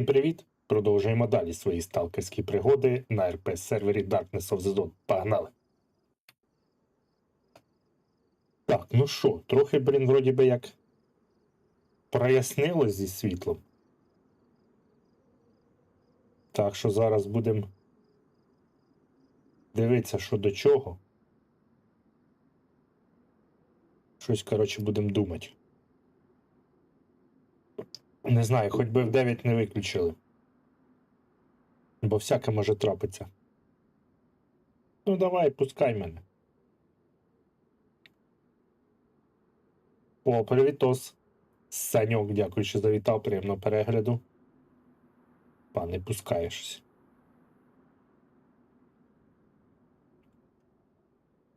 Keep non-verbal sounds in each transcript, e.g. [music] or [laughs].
Всім привіт! Продовжуємо далі свої сталкерські пригоди на РП сервері Darkness of the Dawn. Погнали! Так, ну що, трохи, блін, вроді би як прояснилось зі світлом. Так що зараз будемо дивитися, що до чого. Щось, коротше, будемо думати. Не знаю, хоч би в 9 не виключили. Бо всяке може трапитися. Ну давай, пускай мене. О, привітос. Саньок, дякую, що завітав. Приємного перегляду. Пане, пускаєшся.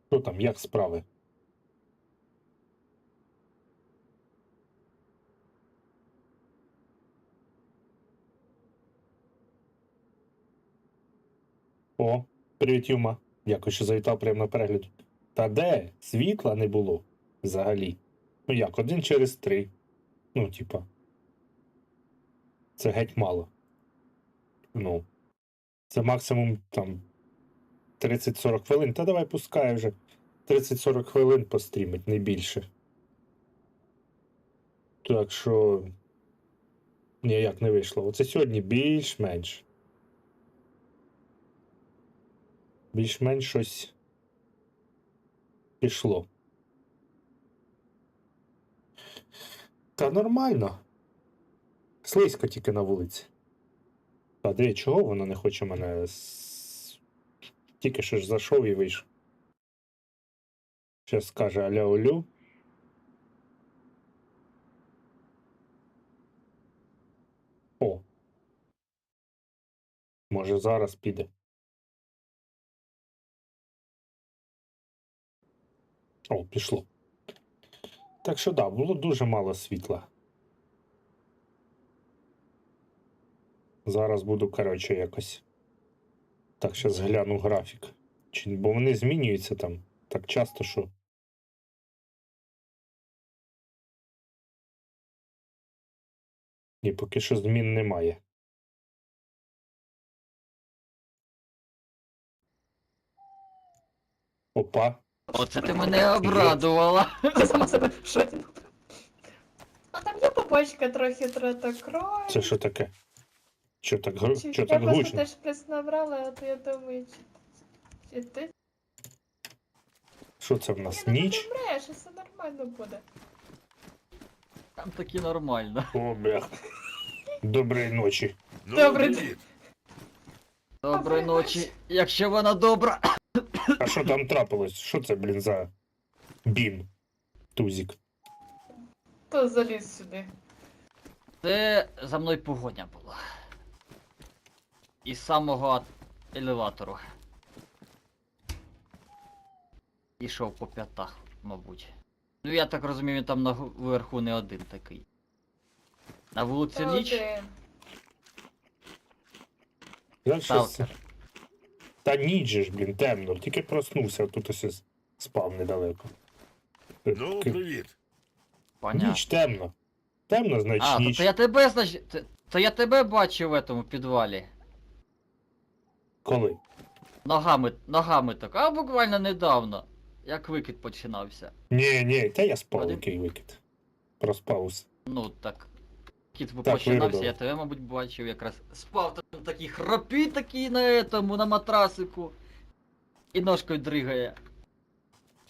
Що там, як справи? О, привіт, Юма. Дякую, що завітав приємного перегляду. Та де? Світла не було взагалі. Ну як, один через три. Ну, типа. Це геть мало. Ну. Це максимум там 30-40 хвилин. Та давай пускай вже. 30-40 хвилин пострімить, не більше. Так що. Ніяк не вийшло. Оце сьогодні більш-менш. Більш-менш щось пішло. Та нормально. Слизько тільки на вулиці. Та де чого воно не хоче мене. Тільки що ж зайшов і вийшов. Щас скаже аля олю. О. Може зараз піде. О, пішло. Так що да, було дуже мало світла. Зараз буду, коротше, якось. Так, зараз гляну графік. Чи, бо вони змінюються там так часто, що. Ні, поки що змін немає. Опа. Оце ти мене обрадувала. Сама себе в шоці. А там є побочка трохи трата крові. Це що таке? Що так, гру... Чи- що я так просто гучно? теж прес набрала, а то я думаю, чи, чи ти Що це в нас? Ні, ну, Ніч? ти мреш, все нормально буде. Там таки нормально. О, бля. Доброї ночі. Ну, Добре. привіт. Доброї Доброї ночі. Якщо вона добра. А що там трапилось? Що це, блін, за бін? Тузік. То заліз сюди. Це за мною погоня була. Із самого ат- елеватору. Ішов по п'ятах, мабуть. Ну я так розумію, він там наверху не один такий. На вулиці ніч? Сталкер. Та ніч же ж, блін, темно. Тільки проснувся, тут ось спав недалеко. Ну, привіт. Понятно. Ніч темно. Темно, значить А, то, ніч. то я тебе, значить. То, то я тебе бачив в этому підвалі. Коли? Ногами, ногами так, а буквально недавно. Як викид починався. Ні, ні, та я спав, Один. який викид. Проспав. ус- Ну так. Кіт починався, виробили. я тебе, мабуть, бачив якраз. Спав там такий храпі такий на этому, на матрасику. І ножкою дригає.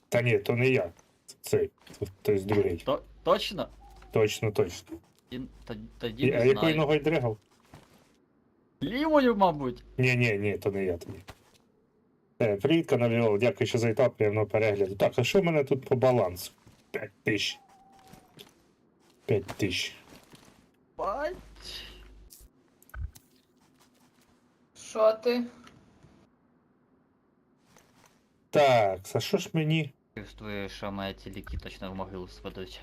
Та ні, то не я. Це цей. то- Хтось другий. То, точно? Точно, точно. І, тоді, тоді не а якою знаю. ногою дригав? Лівою, мабуть. Ні, ні, ні, то не я тоді. Е, привіт, канавіол, дякую, що завітав, приємного перегляду. Так, а що в мене тут по балансу? 5 тисяч. 5 тисяч. Бать. Що ти? Так, а що ж мені? Чувствую, що мої тіліки точно в могилу сведуть.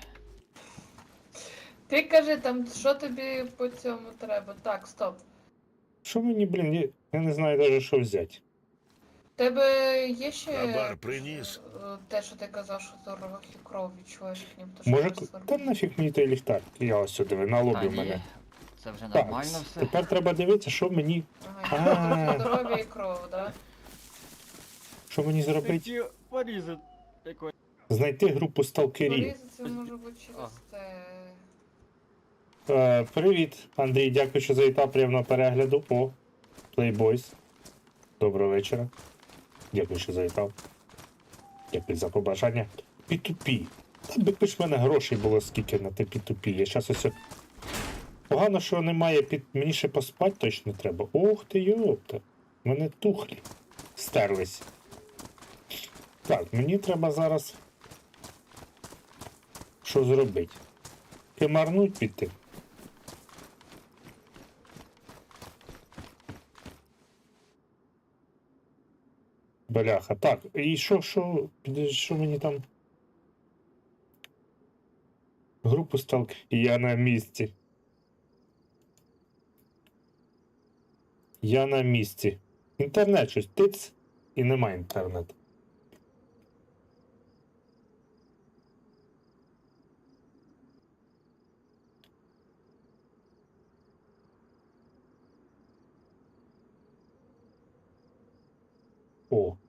Ти кажи там, що тобі по цьому треба. Так, стоп. Що мені, блін, я, я не знаю навіть, що взяти. Тебе є ще Хабар приніс. е, те, що ти казав, що трохи кров відчуваєш в нім, то Може, ти та нафіг мені той ліхтар? Я ось сюди, на лобі Та в мене. Це вже Так, нормально все. тепер треба дивитися, що мені, Ага, А. здоров'я і кров, да? що мені зробити. Такі порізи якось. Знайти групу сталкерів. Порізати це може бути через те. Е, привіт, Андрій, дякую, що завітав приємного перегляду. О, Playboys. Доброго вечора. Дякую, що завітав. Дякую за побажання. P2P. Та би хоч в мене грошей було скільки на те P2P. Я щас ось. Погано, що немає під. Мені ще поспати точно треба. Ох ти йопта. У мене тухлі. Стерлись. Так, мені треба зараз. Що зробити? Кимарнуть піти. Бляха, так, і що, що, що мені там? Групу сталк, і я на місці. Я на місці. Інтернет щось тиц, і нема інтернету. О.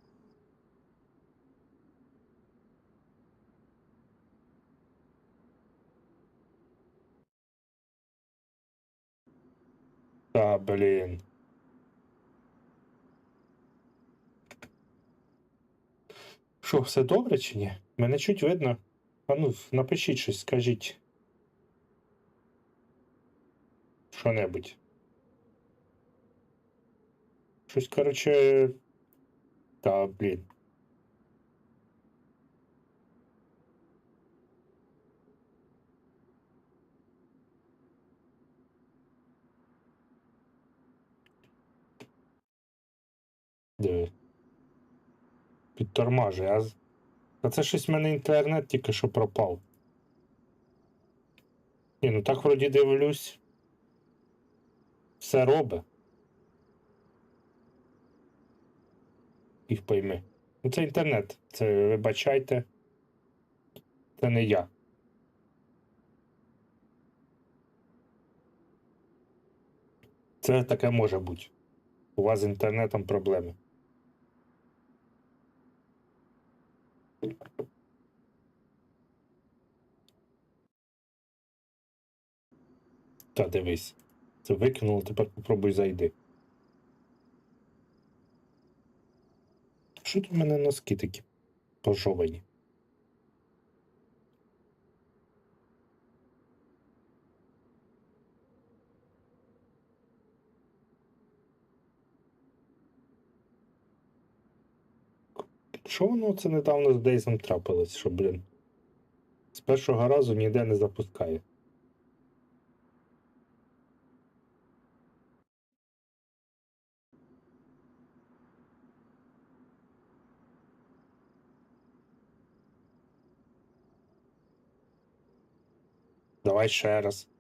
Та, блін. Що, все добре чи ні? Мене чуть видно. А ну, напишіть щось, скажіть. Що-небудь. Щось, короче. Та, блін. Диви. Підтормажує, а. А це щось в мене інтернет тільки що пропав. Ні, ну так вроді дивлюсь. Все робить. Їх пойми. Ну це інтернет. Це вибачайте. Це не я. Це таке може бути. У вас з інтернетом проблеми. Та дивись. Це викинуло, тепер попробуй зайди. Що тут в мене носки такі пожовані? Що воно це недавно з Дейзом трапилось, що, блін, з першого разу ніде не запускає. Давай ще раз.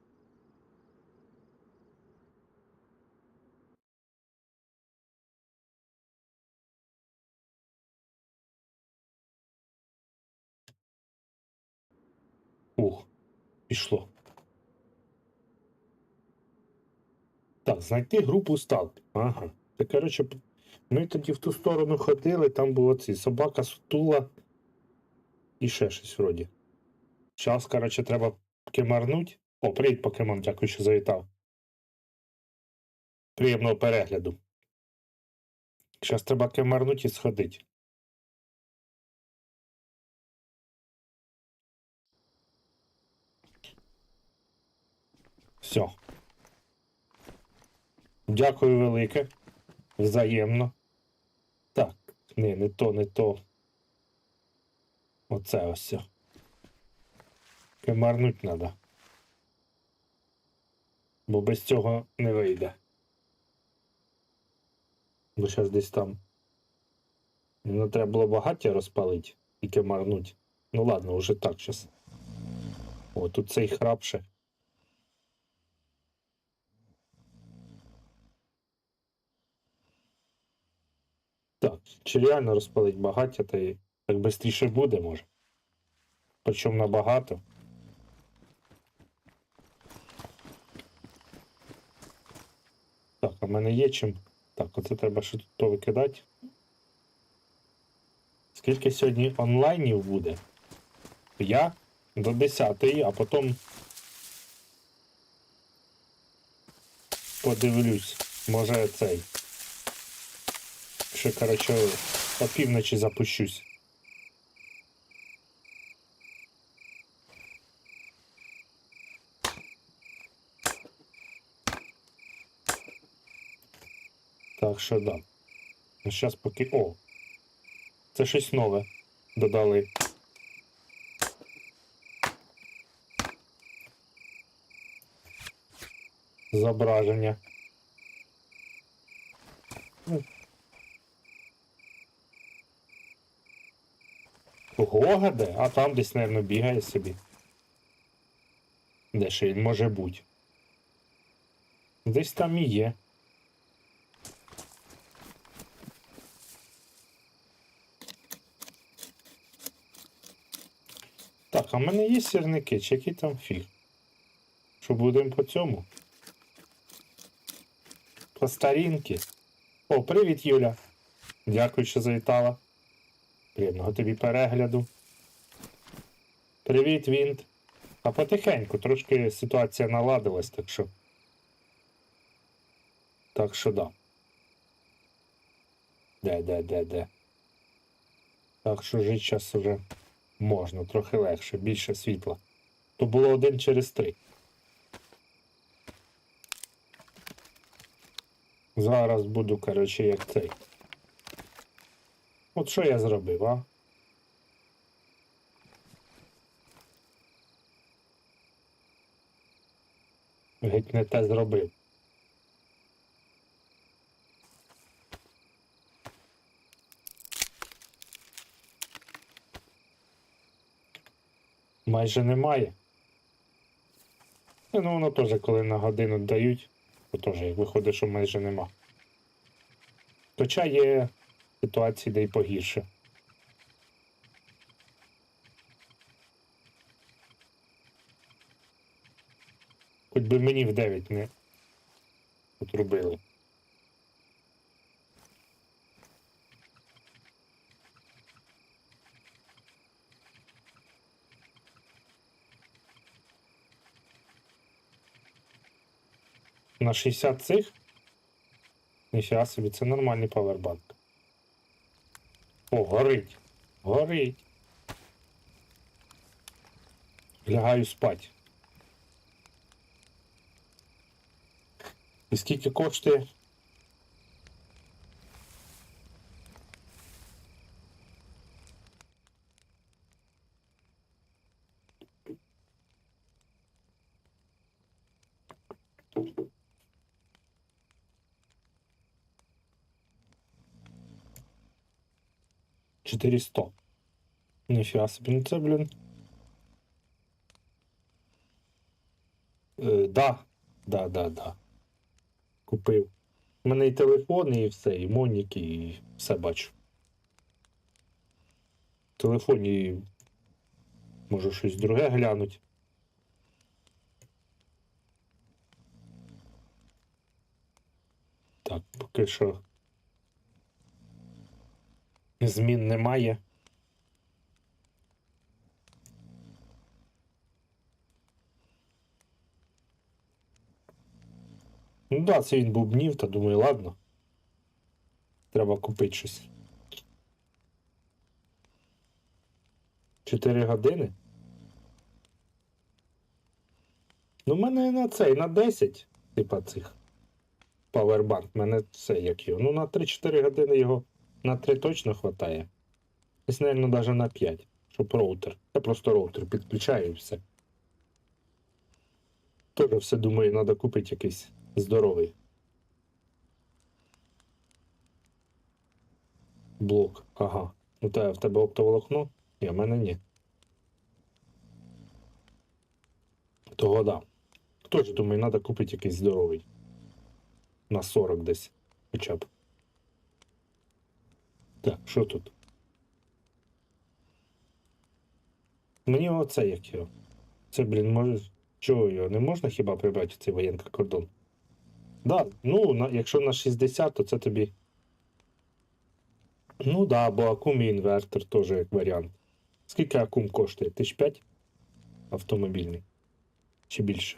Пішло. Так, знайти групу сталк. Ага. Це, коротше, ми тоді в ту сторону ходили, там було ці собака сутула і ще щось вроді. Зараз, коротше, треба кемарнуть. О, привіт, покемон, дякую, що завітав. Приємного перегляду. Зараз треба кемарнуть і сходить. Все. Дякую велике. Взаємно. Так, ні, не то, не то. Оце ось. все. Кемарнуть треба. Бо без цього не вийде. Бо зараз десь там. Ну, треба було багаття розпалити і кемарнуть. Ну ладно, вже так щас. О, тут цей храпше. Так, чи реально розпалить багаття, та й так швидше буде, може. Причому набагато. Так, а в мене є чим. Так, оце треба ще тут то викидати. Скільки сьогодні онлайнів буде? Я до 10, а потім подивлюсь. Може цей. Ще, коротше, опівночі запущусь. Так що да. Ну, Зараз поки. О! Це щось нове. Додали. Зображення. Гога де? А там десь, мабуть, бігає собі. Де ще він може бути? Десь там і є. Так, а в мене є сірники, чи який там фіг? Що будемо по цьому? По старінки. О, привіт, Юля. Дякую, що завітала. Приємного тобі перегляду. Привіт, Вінт. А потихеньку, трошки ситуація наладилась, так що. Так що да. Де, де, де, де. Так що жити зараз вже можна, трохи легше, більше світла. То було один через три. Зараз буду, коротше, як цей. От що я зробив, а? Геть не те зробив. Майже немає. Ну, воно теж, коли на годину дають, то теж виходить, що майже нема. Хоча є ситуації, де й погірше. Хоч би 9 не отрубили. На 60 цих? Ніфіга собі, це нормальний павербанк. О, горить. Горить. Лягаю спать. І скільки коштує? Чотириста. Ніфіга собі, ну це, блін. Е, да. Да, да, да. Купив. У мене і телефон, і все, і монік, і все бачу. В телефоні можу щось друге глянути. Так, поки що змін немає. Ну да, це він бубнів, та думаю, ладно. Треба купити щось. Чотири години? Ну, в мене на цей, на 10, типа цих. Powerbank, в мене це як його. Ну, на 3-4 години його на 3 точно хватає. Десь, мабуть, навіть на 5, щоб роутер. Я просто роутер підключаю і все. Теж все думаю, треба купити якийсь здоровий. Блок. Ага. Ну те в тебе оптоволокно? Ні, в мене ні. Того да. Тож думаю, треба купити якийсь здоровий. На 40 десь. Хоча б. Так, що тут? Мені оце як його. Це, блін, може. Чого його не можна хіба прибрати цей воєнний кордон? Да, ну, на, якщо на 60, то це тобі. Ну да, бо акум і інвертор теж як варіант. Скільки акум коштує? Тисяч п'ять? Автомобільний. Чи більше?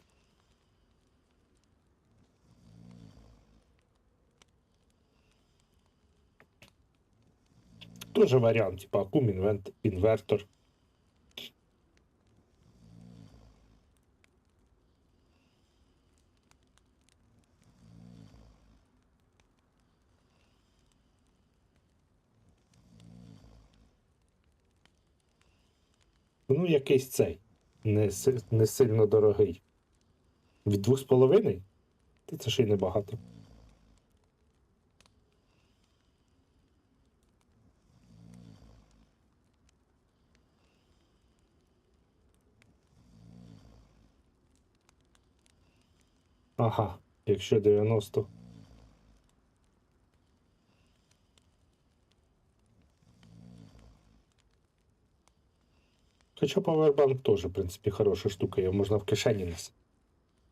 Тоже варіант, типа акум, інвертор. Ну, якийсь цей. Не, не сильно дорогий. Від двох з половиною? Та це ще й небагато. Ага, якщо 90. Хоча Powerbank теж, в принципі, хороша штука, його можна в кишені носити.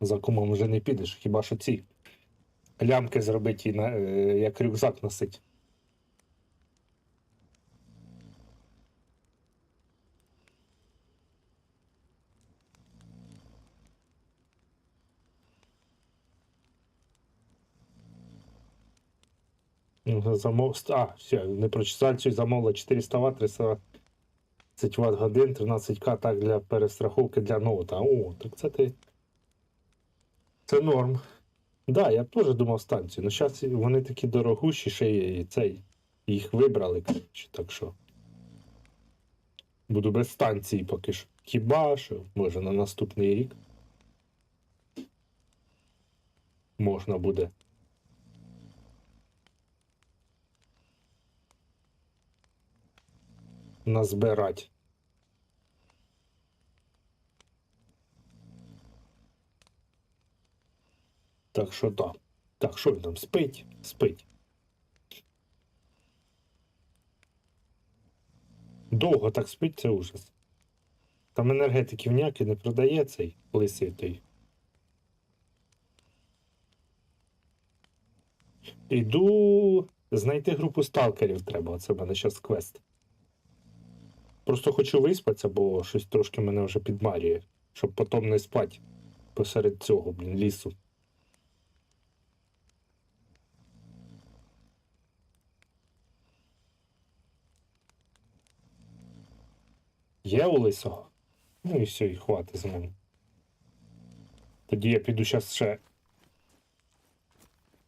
За кумом вже не підеш, хіба що ці лямки зробити і на, е, як рюкзак носить. Замов... А, все, не прочитав цю замовила 400 Вт, 300 20 Вт годин, 13К так для перестраховки для ноута. О, так це ти. Це норм. Да, я теж думав станцію. Ну зараз вони такі дорогущі, ще й цей. Їх вибрали, коротше, так що. Буду без станції поки що. Хіба що, може на наступний рік. Можна буде. Назбирать. Так що так. Так, що він там спить? Спить. Довго так спить, це ужас. Там енергетиків ніякі не продає цей лисий той. Іду знайти групу сталкерів треба. Це в мене зараз квест. Просто хочу виспатися, бо щось трошки мене вже підмарює, щоб потім не спати посеред цього, блін, лісу. Є у лисого? Ну і все, і хватить з мене. Тоді я піду зараз ще.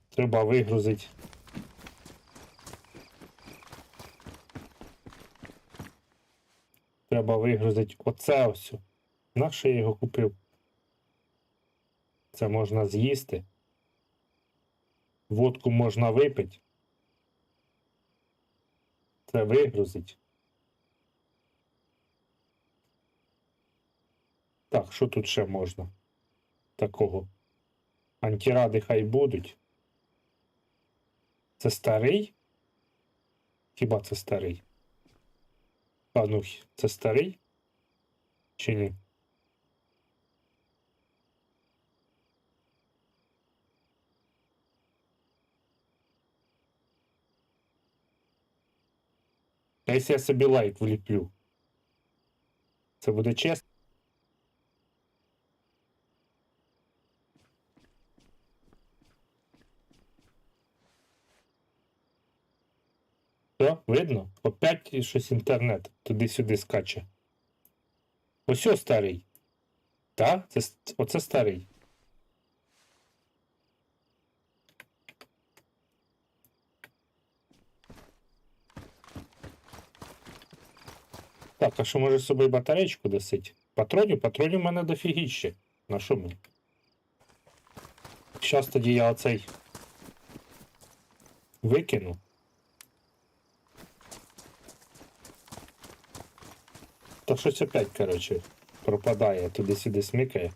Треба вигрузити. Треба вигрузити оце ось. Наше я його купив. Це можна з'їсти. Водку можна випити. Це вигрузить. Так, що тут ще можна? Такого. Антиради хай будуть. Це старий? Хіба це старий? А ну, це старий? Чи ні? А якщо я собі лайк вліплю? Це буде чесно? Що, видно? Опять щось інтернет туди-сюди скаче. Ось ось старий. Так? Це, оце старий. Так, а що може з собою батарейку досить? Патронів? Патронів в мене дофігіще. На що мені? Щас тоді я оцей викину. Та щось опять, коротше, пропадає, туди-сюди смикає.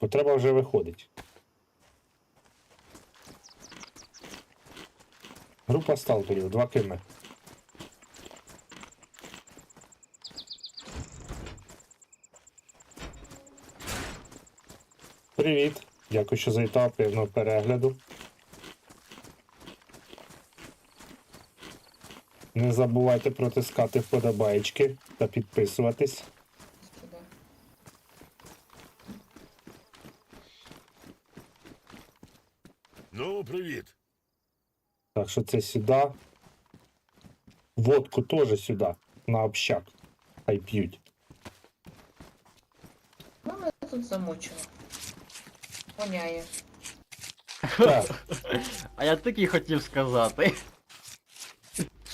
Бо треба вже виходить. Група сталкерів, два кими. Привіт. Дякую, що завітав, приємного перегляду. Не забувайте протискати вподобайки та підписуватись. Ну, привіт. Так що це сюди. Водку теж сюди, на общак. Хай п'ють. Ну, ми тут замучено. Воняє. Так, [laughs] А я такий хотів сказати.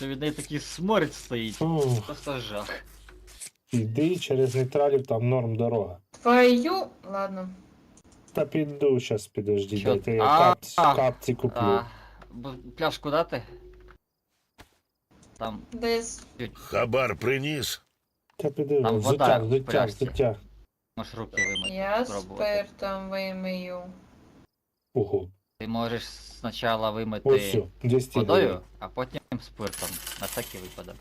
Що від неї такий сморід стоїть. Просто жах. іди через нейтралів, там норм дорога. Твою. Ладно. Та піду, щас підожди, Що? дайте я А, капці, а, капці куплю. А, бо- пляшку дати? Там Десь. Хабар приніс. Та піди, Там вода взуття, в взуття, пляшці. взуття. можеш руки вимити. Я спробувати. спиртом вимию. Ого. Ти можеш спочатку Ось вимити все, 200 водою, гривень. а потім спиртом. На всякий випадок.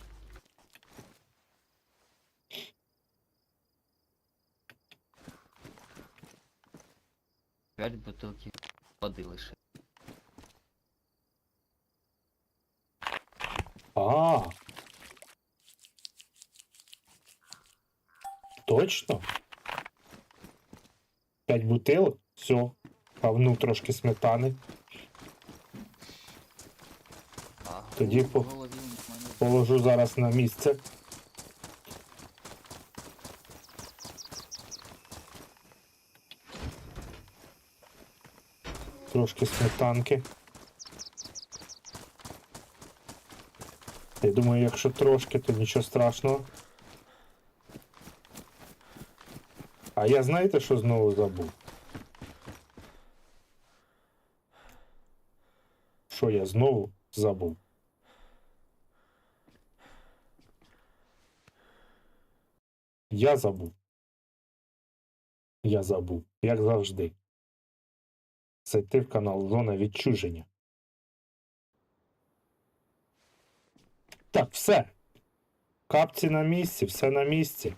П'ять бутилки води лише. А. Точно? П'ять бутилок? Все. Павну трошки сметани. А Тоді по- Положу зараз на місце. Трошки сметанки. Я думаю, якщо трошки, то нічого страшного. А я знаєте, що знову забув? Що я знову забув? Я забув. Я забув, як завжди. Зайти в канал Зона відчуження. Так, все. Капці на місці, все на місці.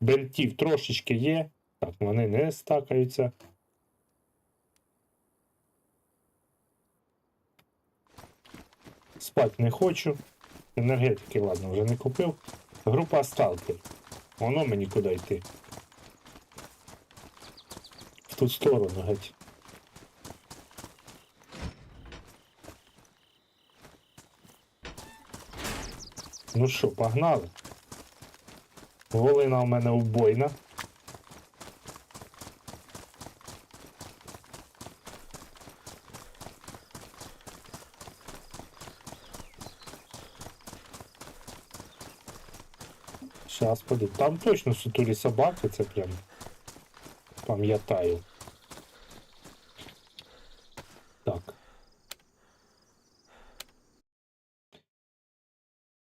Бентів трошечки є. Так, вони не стакаються. Спать не хочу. Енергетики, ладно, вже не купив. Група Сталкер. Воно мені куди йти. В ту сторону геть. Ну що, погнали? Волина у мене убойна. Щас подивлю. Там точно сутулі собаки, це прям пам'ятаю. Так.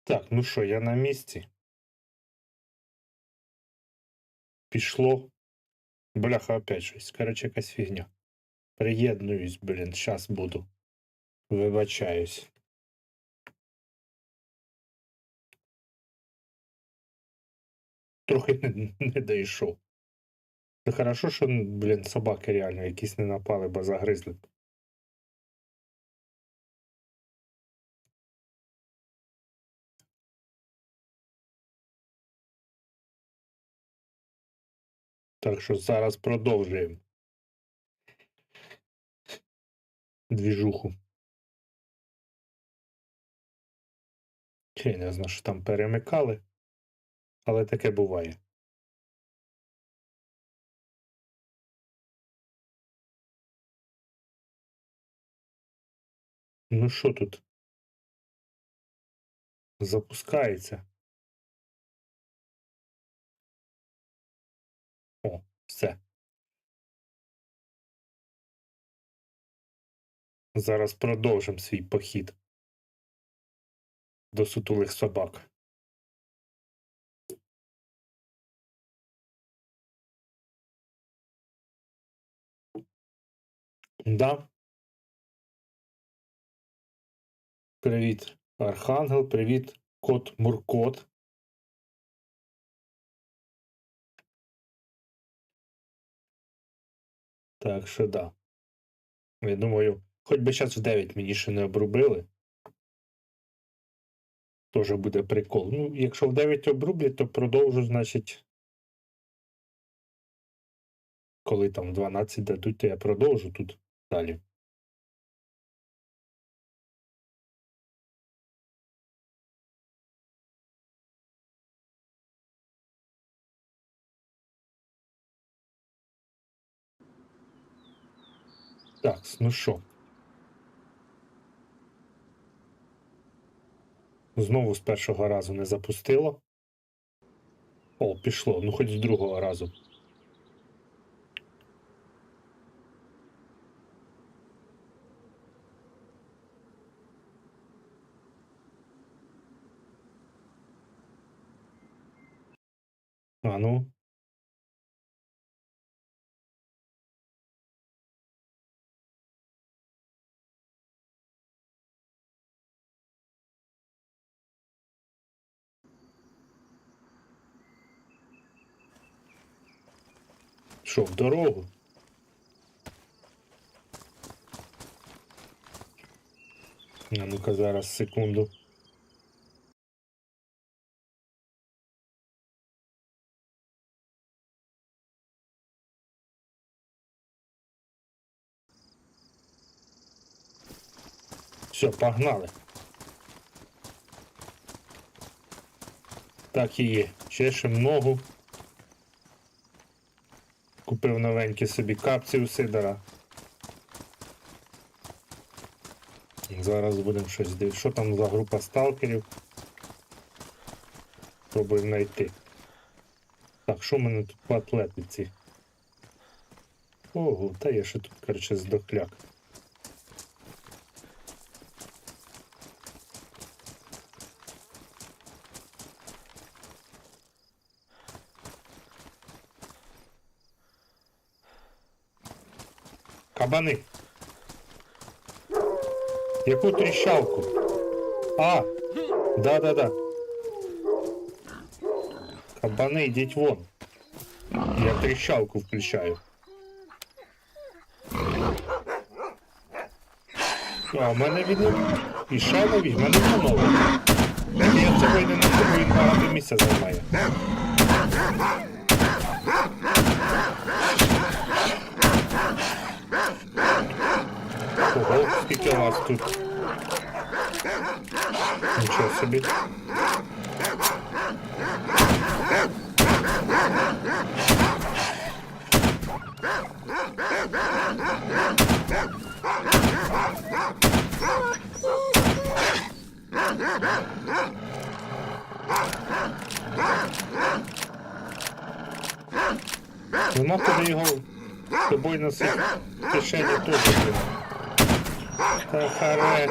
Так, ну що, я на місці. Пішло. Бляха, опять щось. Короче, якась фігня. Приєднуюсь, блін, щас буду. Вибачаюсь. Трохи [laughs] не, не дійшов. Це хорошо, що, блін, собаки реально якісь не напали, бо загризли. Так що зараз продовжуємо. Двіжуху. Я не знаю, що там перемикали, але таке буває. Ну що тут? Запускається. О, все. Зараз продовжимо свій похід до сутулих собак. Да. Привіт, Архангел, привіт, кот Муркот. Так що да. Я думаю, хоч би зараз в 9 мені ще не обрубили. Тоже буде прикол. Ну, якщо в 9 обрублять, то продовжу, значить. Коли там 12 дадуть, то я продовжу тут далі. Так, ну що. Знову з першого разу не запустило. О, пішло, ну хоч з другого разу. А ну. Що, в дорогу? А ну-ка зараз секунду. Все, погнали. Так і є. Чешем ногу. Купив новенькі собі капці у Сидора. Зараз будемо щось дивитися. Що там за група сталкерів? Пробуємо знайти. Так, що в мене тут по атлетиці? Ого, та є ще тут, коротше, здохляк. Кабани. Яку тріщалку? А! Да-да-да. Кабани, йдіть вон. Я тріщалку включаю. А, в мене він і ще нові, в мене не. Я цього й не накупу, він багато місця займає. Ого, скільки вас тут. Нічого собі. Нема куди його з собою носити. В кишені. Блін. Та харе.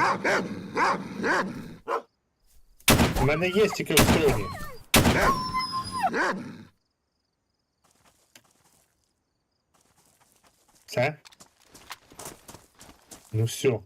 У мене є тільки в стороні. Все? Ну все.